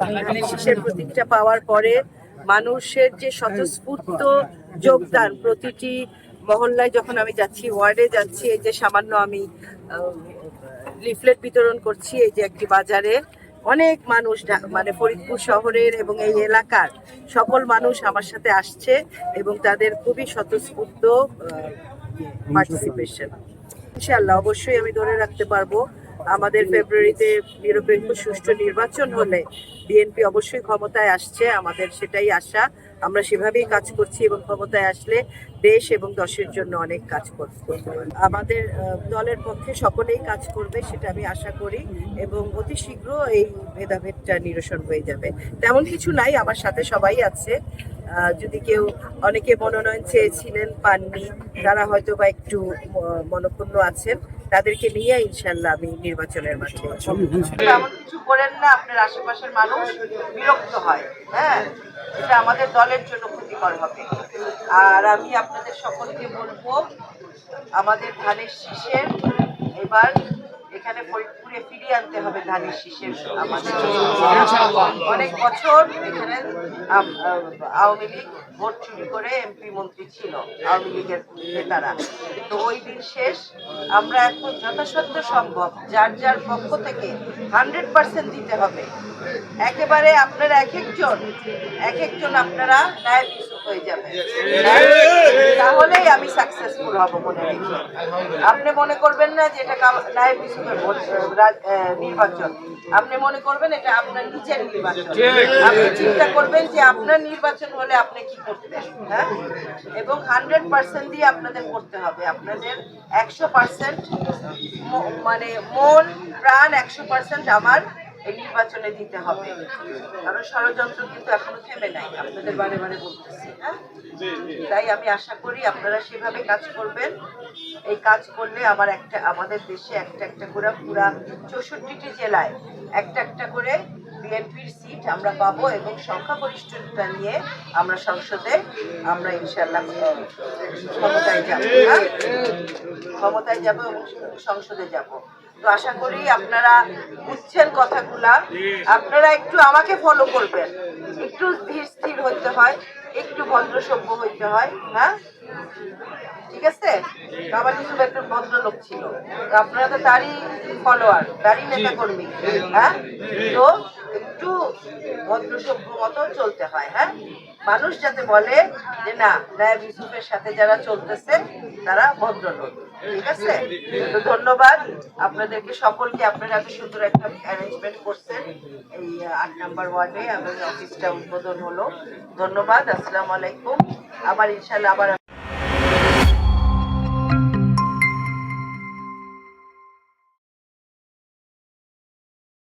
ধানের শীষের প্রতীকটা পাওয়ার পরে মানুষের যে স্বতঃস্ফূর্ত যোগদান প্রতিটি মহল্লায় যখন আমি যাচ্ছি ওয়ার্ডে যাচ্ছি এই যে সামান্য আমি লিফলেট বিতরণ করছি এই যে একটি বাজারে অনেক মানুষ মানে ফরিদপুর শহরের এবং এই এলাকার সকল মানুষ আমার সাথে আসছে এবং তাদের খুবই স্বতঃস্ফূর্ত পার্টিসিপেশন ইনশাআল্লাহ অবশ্যই আমি ধরে রাখতে পারব আমাদের ফেব্রুয়ারিতে নিরপেক্ষ সুষ্ঠু নির্বাচন হলে বিএনপি অবশ্যই ক্ষমতায় আসছে, আমাদের সেটাই আশা। আমরা সেভাবেই কাজ করছি এবং ক্ষমতায় আসলে দেশ এবং দশের জন্য অনেক কাজ কর- করতে আমাদের দলের পক্ষে সকলেই কাজ করবে সেটা আমি আশা করি এবং অতি শীঘ্র এই ভেদাভেদটা নিরসন হয়ে যাবে। তেমন কিছু নাই, আমার সাথে সবাই আছে। যদি কেউ অনেকে মনোনয়ন চেয়েছিলেন, পাননি, তারা হয়তো বা একটু মনক্ষুণ্ণ আছেন। তাদেরকে নিয়ে ইনশাল্লাহ আমি নির্বাচনের মাঠে এমন কিছু করেন না আপনার আশেপাশের মানুষ বিরক্ত হয় হ্যাঁ? এটা আমাদের দলের জন্য ক্ষতিকর হবে। আর আমি আপনাদের সকলকে বলব আমাদের ধানের শীষের এবার এখানে ফরিদপুরে ফিরিয়ে আনতে হবে ধানের শীষের আমাদের অনেক বছর এখানে আওয়ামী লীগ ভোট চুরি করে এমপি মন্ত্রী ছিল আওয়ামী লীগের নেতারা। তো ওই দিন শেষ। আমরা এখন যথাসাধ্য সম্ভব যার যার পক্ষ থেকে হান্ড্রেড পার্সেন্ট দিতে হবে। একেবারে আপনারা এক একজন এক একজন আপনারা হয়ে যাবেন তাহলেই আমি সাকসেসফুল হব মনে রেখে আপনি মনে করবেন না যে এটা রা- আহ, নির্বাচন। আপনি মনে করবেন এটা আপনার নিজের নির্বাচন। আপনি চিন্তা করবেন যে আপনার নির্বাচন হলে আপনি কি করতেন হ্যাঁ? এবং হান্ড্রেড পার্সেন্ট দিয়ে আপনাদের করতে হবে। আপনাদের একশো পার্সেন্ট মানে মন প্রাণ একশো পার্সেন্ট আমার এই নির্বাচনে দিতে হবে। কারণ ষড়যন্ত্র কিন্তু এখনও থেমে নাই। আপনাদের বারে বারে বলতেছি হ্যাঁ? তাই আমি আশা করি আপনারা সেভাবে কাজ করবেন। এই কাজ করলে আমার একটা আমাদের দেশে একটা একটা করে পুরা চৌষট্টিটি জেলায় একটা একটা করে বিএনপির সিট আমরা পাবো এবং সংখ্যাগরিষ্ঠতা নিয়ে আমরা সংসদে আমরা ইনশাল্লাহ ক্ষমতায় যাব হ্যাঁ? ক্ষমতায় যাব এবং সংসদে যাব। তো আশা করি আপনারা বুঝছেন কথাগুলা। আপনারা একটু আমাকে ফলো করবেন। একটু ধীর স্থির হইতে হয়, একটু ভদ্র সভ্য হইতে হয় হ্যাঁ? ঠিক আছে? কামাল ইউসুফ একটা ভদ্রলোক ছিল। আপনারা তো তারই ফলোয়ার তারই নেতা কর্মী হ্যাঁ? তো একটু ভদ্র সভ্য মতো চলতে হয় হ্যাঁ? মানুষ যাতে বলে যে না নায়ব ইউসুফের সাথে যারা চলতেছে তারা ভদ্রলোক ঠিক আছে? তো ধন্যবাদ আপনাদেরকে সকলকে, আপনারা এত সুন্দর একটা অ্যারেঞ্জমেন্ট করছেন। এই আট নাম্বার ওয়ার্ডে এবং অফিসটা উদ্বোধন হলো। ধন্যবাদ, আসসালামু আলাইকুম। আবার ইনশাল্লাহ আবার